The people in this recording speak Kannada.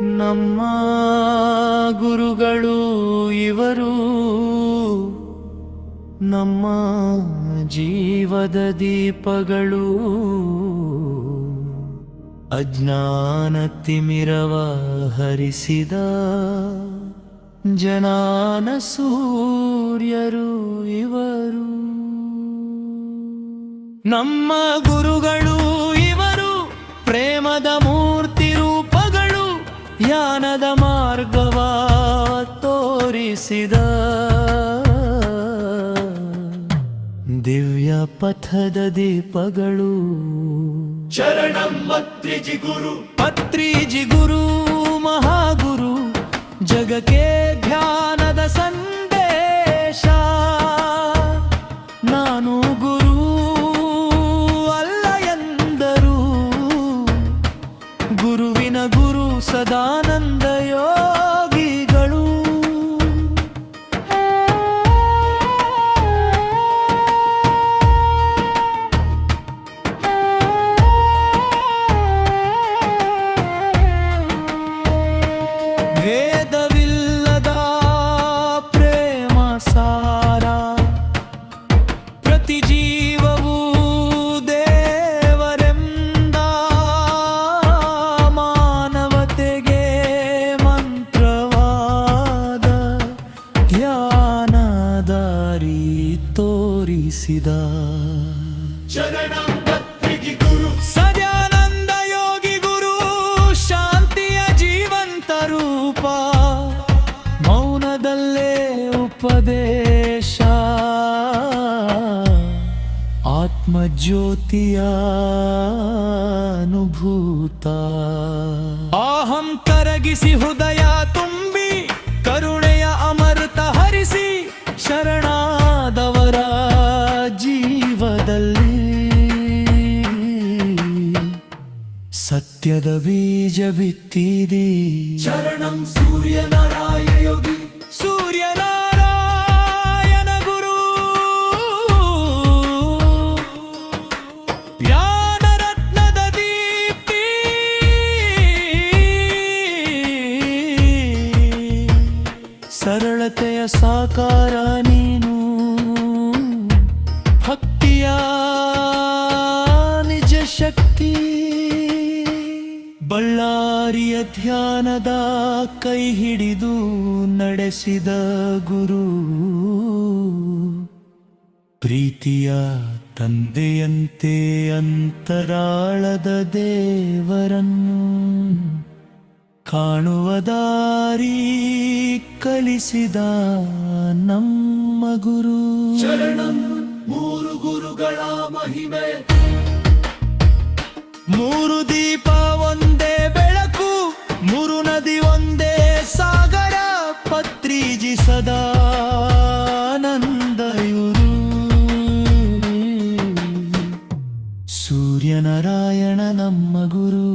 ನಮ್ಮ ಗುರುಗಳು ಇವರು ನಮ್ಮ ಜೀವದ ದೀಪಗಳು. ಅಜ್ಞಾನ ತಿಮಿರವ ಹರಿಸಿದ ಜನಾನ ಸೂರ್ಯರು ಇವರು. ನಮ್ಮ ಗುರುಗಳು ಇವರು ಪ್ರೇಮದ ಜ್ಞಾನದ ಮಾರ್ಗವ ತೋರಿಸಿದ. ದಿವ್ಯ ಪಥದ ದೀಪಗಳು. ಚರಣಂ ಮತ್ರಿಜಿ ಗುರು. ಪತ್ರಿಜಿ ಗುರು. ಗುರು ಸದಾನಂದ ಯೋಗಿಗಳು. ವೇದವಿಲ್ಲದ ಪ್ರೇಮ ಸಾರ. ಪ್ರತಿ ಜೀವವು ಮತ್ರಿಜಿ ಗುರು ಸದ್ಯಾನಂದ ಯೋಗಿ ಗುರು ಶಾಂತಿಯ ಜೀವಂತ ರೂಪ ಮೌನದಲ್ಲೇ ಉಪದೇಶ. ಆತ್ಮಜ್ಯೋತಿಯ ಅನುಭೂತ. ಅಹಂ ಕರಗಿಸಿ ಹೃದಯ ಜೀವದಲ್ಲಿ ಸತ್ಯದ ಬೀಜ ಬಿತ್ತಿದಿ. ಶರಣಂ ಸೂರ್ಯನಾರಾಯ ಯೋಗಿ ಸೂರ್ಯನಾರಾಯಣ ಗುರು. ಜ್ಞಾನರತ್ನದ ದೀಪ್ತಿ. ಸರಳತೆಯ ಸಾಕಾರ ಧ್ಯಾನದ ಕೈ ಹಿಡಿದು ನಡೆಸಿದ ಗುರು. ಪ್ರೀತಿಯ ತಂದೆಯಂತೆ ಅಂತರಾಳದ ದೇವರನ್ನು ಕಾಣುವ ದಾರಿ ಕಲಿಸಿದ ನಮ್ಮ ಗುರು. ಶರಣಂ ಮೂರು ಗುರುಗಳ ಮಹಿಮೆ. ಮೂರು ದೀಪ ಸದಾನಂದಯುರು ಸೂರ್ಯನಾರಾಯಣ ನಮ್ಮ ಗುರು.